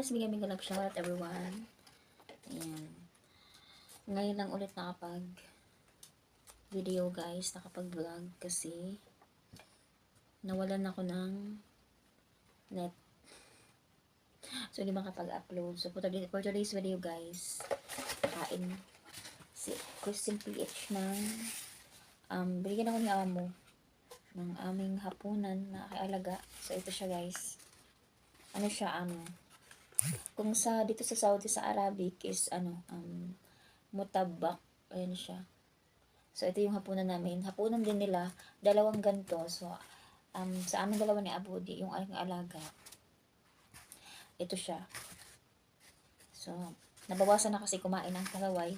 Guys. Bigyan bigyan love shout out everyone. Ayan. Ngayon lang ulit nakapag video guys. Nakapag vlog kasi nawalan ako ng net. So, hindi makapag-upload. So, for, today, for today's video guys, kain si Christine PH ng um, binigyan ako ni Amo ng aming hapunan na alaga. So, ito siya guys ano siya, ano, kung sa, dito sa Saudi, sa Arabic is, ano, um, mutabak, ayan siya. So, ito yung hapunan namin. Hapunan din nila, dalawang ganto. So, um, sa amin dalawa ni Abudi, yung aking alaga, ito siya. So, nabawasan na kasi kumain ng kalaway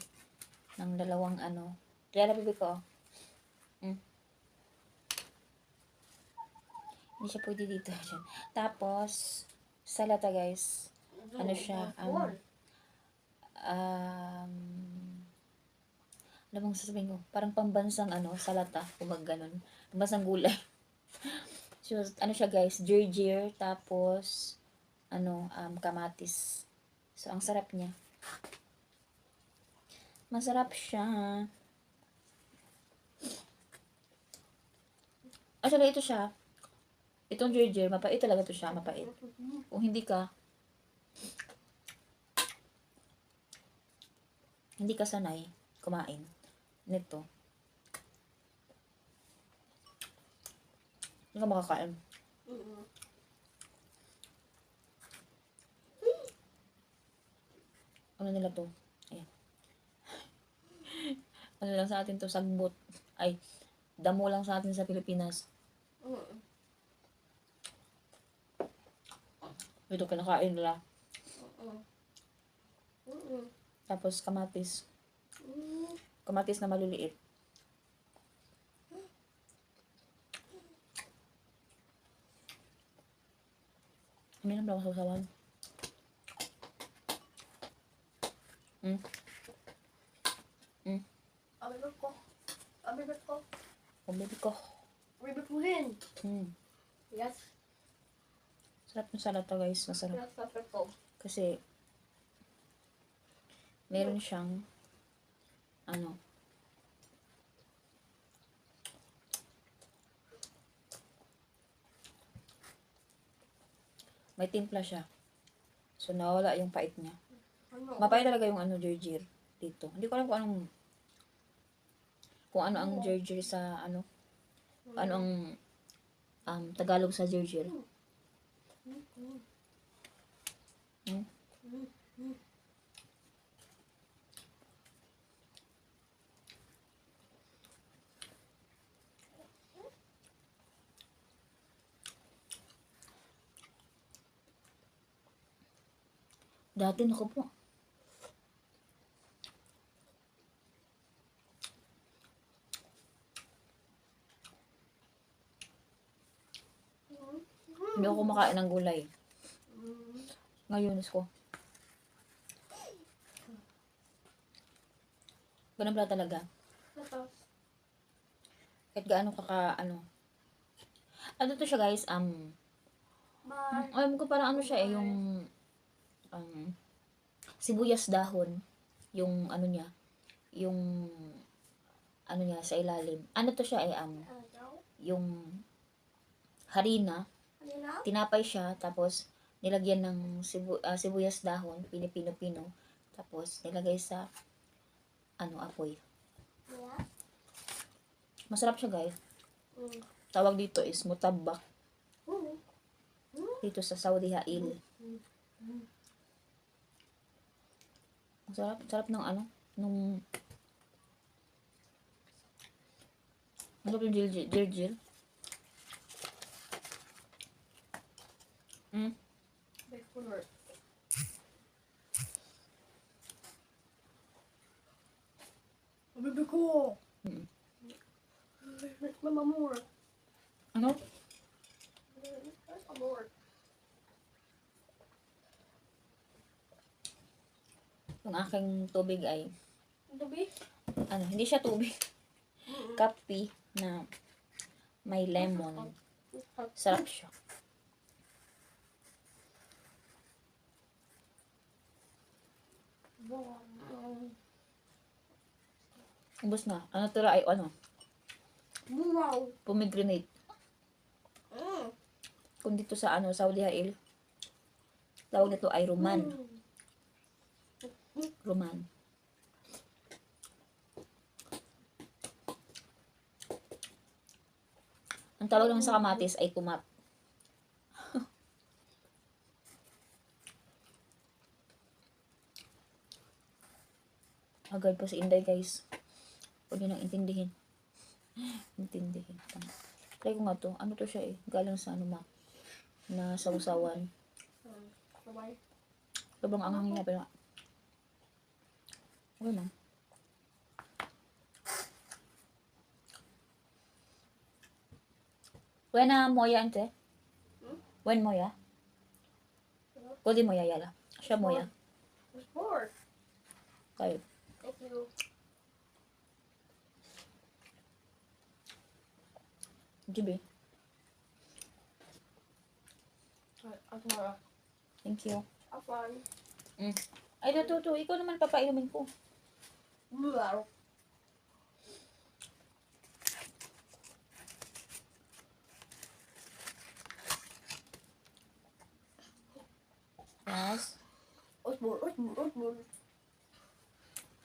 ng dalawang ano. Kaya bibi ko, mm. Hindi siya pwede dito. Tapos, salata guys. Ano siya? Um, um, ano bang sasabihin ko? Parang pambansang ano, salata. Kung ganun. Pambansang gulay. so, ano siya guys? Jirjir. Tapos, ano, um, kamatis. So, ang sarap niya. Masarap siya. Actually, ito siya. Itong Jirjir, mapait talaga to siya, mapait. Kung hindi ka, hindi ka sanay kumain nito. Hindi ka makakain. Ano nila to? Ayan. ano lang sa atin to, sagbot. Ay, damo lang sa atin sa Pilipinas. Ito kinakain nila. Tapos kamatis. Kamatis na maliliit. Uminom lang ako sa usawan. Mm. Mm. Abibot ko. Abibot ko. Pabili ko. Abibot mo rin. Mm. Yes. Sarap ng salata guys. Masarap. Yes, abibot ko. Kasi meron siyang ano may timpla siya. So, nawala yung pait niya. Ano? Mapait talaga yung ano, jirjir dito. Hindi ko alam kung anong kung ano ang jirjir sa ano ano ang um, Tagalog sa jirjir. Hmm? Dati nako po. Hindi ako kumakain ng gulay. Ngayon ko. Ganun pala talaga. Kahit gaano ka ka, ano. Ano to siya guys, um, bye. alam ko parang ano siya eh, yung, um, sibuyas dahon. Yung ano niya, yung, ano niya, sa ilalim. Ano to siya eh, um, Ano? yung harina, na? tinapay siya, tapos nilagyan ng sibu, ah, sibuyas dahon, pinipino-pino, tapos nilagay sa ano, apoy. Masarap siya guys. Mm. Tawag dito is mutabak Mm. dito sa Saudi Hail. Mm. Ang sarap, sarap ng ano, nung ano yung jiljil, jiljil. Yung aking tubig ay, Gabi? ano, hindi siya tubig. Kape na may lemon. Sarap siya. Ubus na. Ano tira ay ano? Wow. Pomegranate. Mm. Kung dito sa ano, Saudi Hail. Tawag nito ay Roman. Roman. Ang tawag naman sa kamatis ay tumat. Agad po si Inday guys. Huwag nyo nang intindihin. Intindihin. Try ko nga to. Ano to siya eh. Galing sa ano ma. Na sausawan. Sabay. Sobrang angang niya pero okay lang. When na moya ante? Hmm? When moya? Kodi moya yala. Siya moya. It's four. Tayo. Thank you. Jibi. Mara. Thank you. Fun. Mm. Ay, to, to, Ikaw naman papainumin ko. Wow. Yes. Osmore, Osmore, Osmore.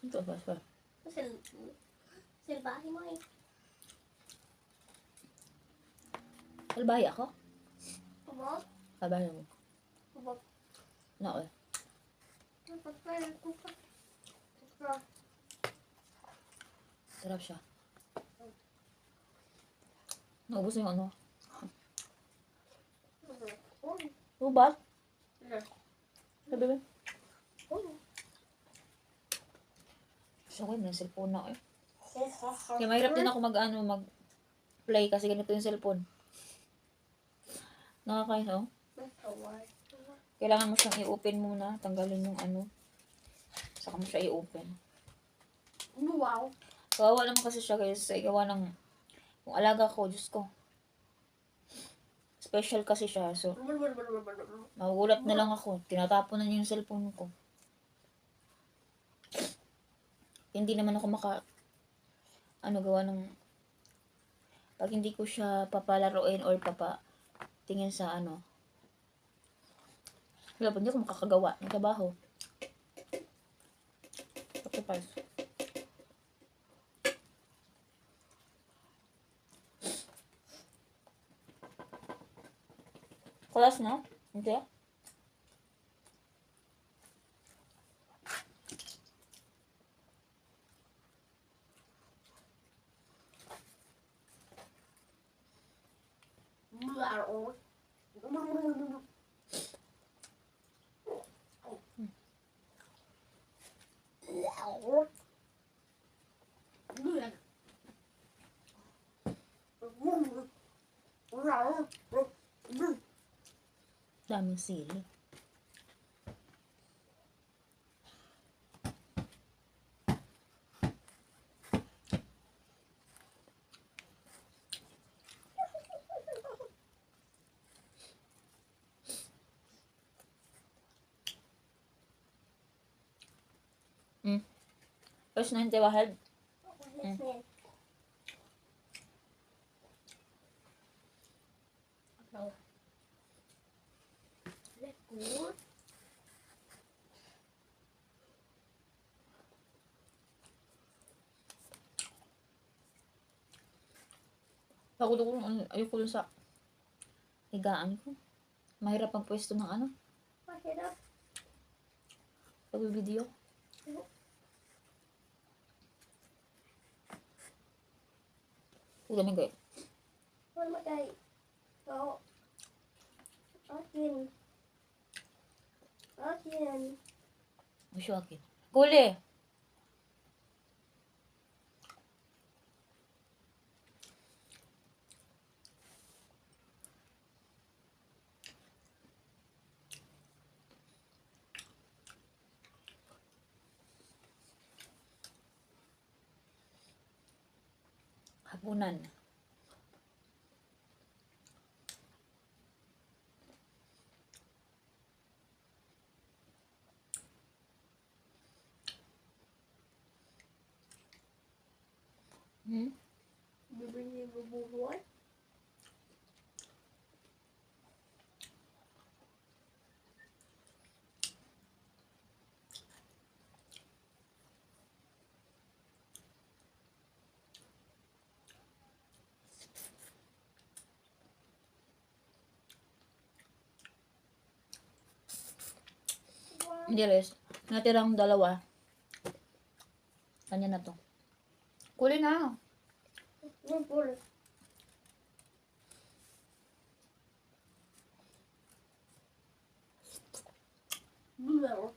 Ito, bas, bas. Sil silbahe mo eh. Salbahay ako? Kumot? Salbahay mo. Kumot. No, eh. Napagpala ko pa. Ito. Sarap siya. Naubos na yung ano. Ubat? Sabi ba? Gusto ko yung cellphone na eh. Kaya mahirap din ako mag ano, mag play kasi ganito yung cellphone. Nakakain oh. Kailangan mo siyang i-open muna. Tanggalin yung ano. Saka mo siya i-open. Wow. Kawawa naman kasi siya guys. Sa gawa ng kung alaga ko, Diyos ko. Special kasi siya. So, magugulat na lang ako. Tinatapon na niya yung cellphone ko. Hindi naman ako maka ano gawa ng pag hindi ko siya papalaruin or papa tingin sa ano wala pa hindi ako makakagawa ng trabaho sacrifice Class na? Hindi? Wow. Daming sili. Hmm. First na hindi wahad. Pagod ako, ano, ayoko dun sa higaan ko. Mahirap ang pwesto ng ano, Mahirap. pag-video. Ulam yung Wala matay. Oo. Akin. Akin. Gusto akin. Kuli! hapunan. Hmm? Bibili bubuwa. Res. Natirang dalawa. Kanya na to. Kuli na. Bubuhay. Bubuhay.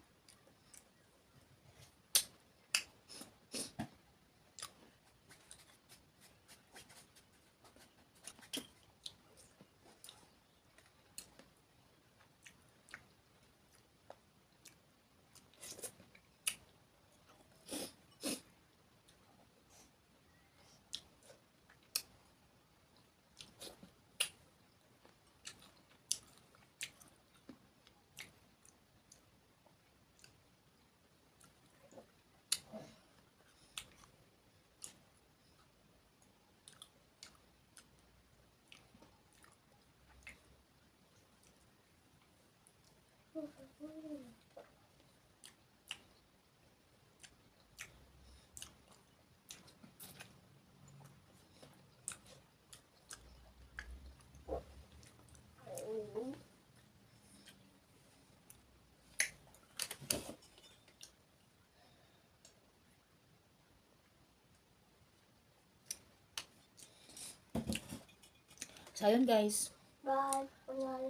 So, ayun guys. Bye. Bye.